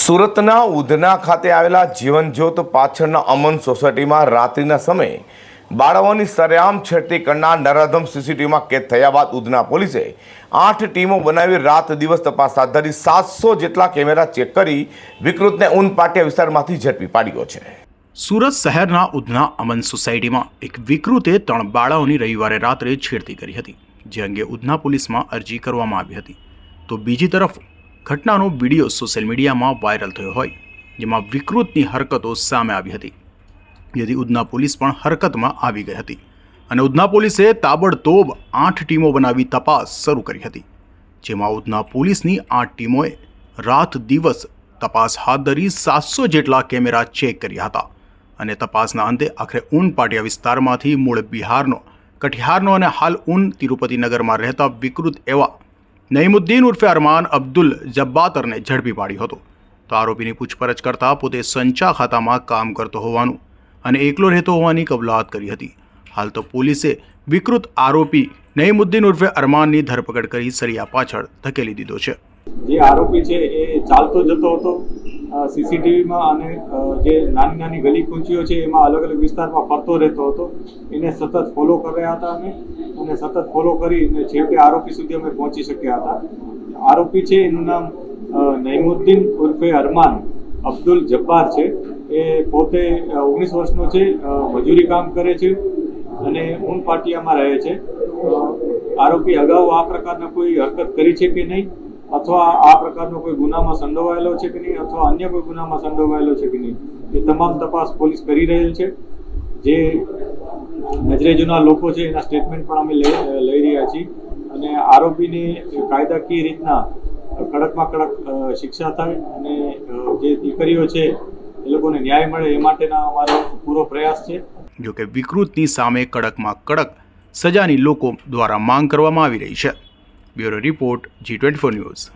સુરતના ઉધના ખાતે આવેલા જીવનજ્યોત પાછળના અમન સોસાયટીમાં રાત્રિના સમયે બાળકોની સરેઆમ છેડતી કરનાર નરાધમ સીસીટીવીમાં કેદ થયા બાદ ઉધના પોલીસે આઠ ટીમો બનાવી રાત દિવસ તપાસ હાથ ધરી સાતસો જેટલા કેમેરા ચેક કરી વિકૃતને ઊન વિસ્તારમાંથી ઝડપી પાડ્યો છે. સુરત શહેરના ઉધના અમન સોસાયટીમાં એક વિકૃતે ત્રણ બાળાઓની રવિવારે રાત્રે છેડતી કરી હતી, જે અંગે ઉધના પોલીસમાં અરજી કરવામાં આવી હતી. તો બીજી તરફ ઘટનાનો વીડિયો સોશિયલ મીડિયામાં વાયરલ થયો હોય, જેમાં વિકૃતની હરકતો સામે આવી હતી. જેથી ઉધના પોલીસ પણ હરકતમાં આવી ગઈ હતી અને ઉધના પોલીસે તાબડતોબ આઠ ટીમો બનાવી તપાસ શરૂ કરી હતી, જેમાં ઉધના પોલીસની આઠ ટીમોએ રાત દિવસ તપાસ હાથ ધરી સાતસો જેટલા કેમેરા ચેક કર્યા હતા અને તપાસના અંતે આખરે ઊન પાટિયા વિસ્તારમાંથી મૂળ બિહારનો, કટિહારનો અને હાલ ઊન તિરુપતિનગરમાં રહેતા વિકૃત એવા નઈમુદ્દીન ઉર્ફે અરમાન અબ્દુલ જબ્બાતરને ઝડપી પાડ્યો હતો. તો આરોપીની પૂછપરછ કરતાં પોતે સંચા ખાતામાં કામ કરતો હોવાનું અને એકલો રહેતો હોવાની કબૂલાત કરી હતી. હાલ તો પોલીસે વિકૃત આરોપી નઈમુદ્દીન ઉર્ફે અરમાનની ધરપકડ કરી સરિયા પાછળ ધકેલી દીધો છે. જે આરોપી છે એ ચાલતો જતો હતો. સીસીટીવીમાં અને જે નાની નાની ગલી કૂંચીઓ છે, એમાં અલગ અલગ વિસ્તારમાં ફરતો રહેતો હતો. એને સતત ફોલો કર્યા હતા અમે. અને સતત ફોલો કરી અને છેવટે આરોપી સુધી અમે પહોંચી શક્યા હતા. આરોપી છે, એનું નામ નૈમુદ્દીન ઉર્ફે અરમાન અબ્દુલ જબ્બાર છે. એ પોતે ઓગણીસ વર્ષનો છે મજૂરી કામ કરે છે અને ઊન પાટિયામાં રહે છે. આરોપી અગાઉ આ પ્રકારના કોઈ હરકત કરી છે કે નહીં? અથવા આ પ્રકારનો કોઈ ગુનામાં સંડોવાયેલો છે કે નહીં, અથવા અન્ય કોઈ ગુનામાં સંડોવાયેલો છે કે નહીં, એ તમામ તપાસ પોલીસ કરી રહેલ છે. જે નજરે જૂના લોકો છે, એના સ્ટેટમેન્ટ પણ અમે લઈ રહ્યા છીએ. અને આરોપીને કાયદાકીય રીતના કડકમાં કડક શિક્ષા થાય અને જે દીકરીઓ છે, એ લોકોને ન્યાય મળે એ માટેના અમારો પૂરો પ્રયાસ છે. જોકે વિકૃતની સામે કડકમાં કડક સજાની લોકો દ્વારા માંગ કરવામાં આવી રહી છે. Bureau Report G24 News.